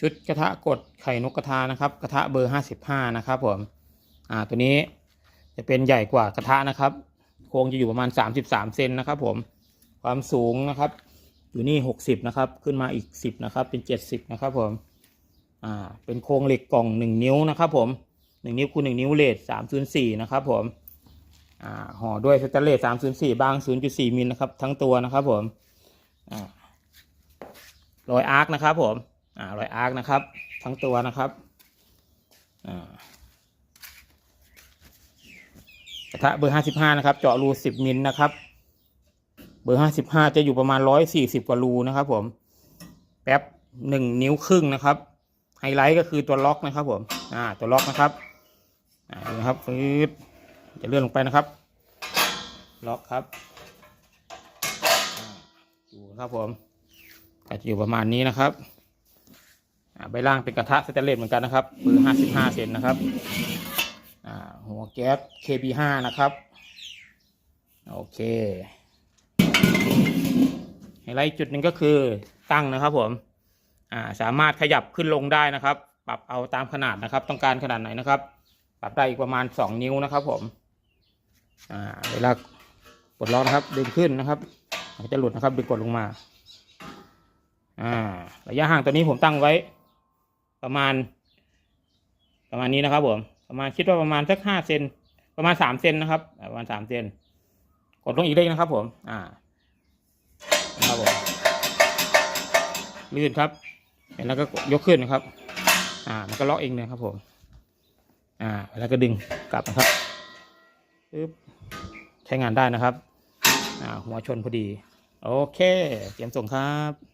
ชุดกระทะกดไข่นกกระทานะครับ กระทะเบอร์ห้าสิบห้านะครับผมอ่าตัวนี้จะเป็นใหญ่กว่ากระทะนะครับ โครงจะอยู่ประมาณสามสิบสามเซนนะครับผมความสูงนะครับ อยู่นี่หกสิบนะครับ ขึ้นมาอีกสิบนะครับ เป็นเจ็ดสิบนะครับผมอ่าเป็นโครงเหล็กกล่องหนึ่งนิ้วนะครับผมหนึ่งนิ้วคูณหนึ่งนิ้วเลทสามศูนย์สี่นะครับผมอ่าห่อด้วยสแตนเลสสามศูนย์สี่บางศูนย์จุดสี่มิลนะครับ ทั้งตัวนะครับผมอ่ารอยอาร์คนะครับผม อ่ารอยอาร์คนะครับ ทั้งตัวนะครับอ่ากระทะเบอร์ห้าสิบห้านะครับ เจาะรูสิบมิลนะครับ เบอร์ห้าสิบห้าจะอยู่ประมาณร้อยสี่สิบกว่ารูนะครับ ผม แป๊บหนึ่งนิ้วครึ่งนะครับไฮไลท์ก็คือตัวล็อกนะครับผมอ่าตัวล็อกนะครับอ่าดูนะครับฟืดจะเลื่อนลงไปนะครับ ล็อกครับอ่าดูครับผมก็จะอยู่ประมาณนี้นะครับ ใบล่างเป็นกระทะสแตนเลสเหมือนกันนะครับเบอร์ห้าสิบห้าเซนนะครับหัวแก๊ส KB5 นะครับ โอเคไฮไลท์จุดหนึ่งก็คือตั้งนะครับผมาสามารถขยับขึ้นลงได้นะครับ ปรับเอาตามขนาดนะครับ ต้องการขนาดไหนนะครับ ปรับได้อีกประมาณสองนิ้วนะครับผมเวลาปลดล็อกนะครับดึงขึ้นนะครับมันจะหลุดนะครับดึงกดลงมา อ่า ระยะห่างตัวนี้ผมตั้งไว้ ประมาณ ประมาณนี้นะครับผมประมาณคิดว่าประมาณสักห้าเซนประมาณสามเซนนะครับ ประมาณสามเซนกดลงอีกเลขนะครับ ผม อ่านะครับผมลื่นครับเห็นแล้วก็ยกขึ้นนะครับ อ่า มันก็ล็อกเองเลยครับ ผม อ่า แล้วก็ดึงกลับนะครับปึ๊บใช้งานได้นะครับ อ่า หัวชนพอดี โอเค เตรียมส่งครับ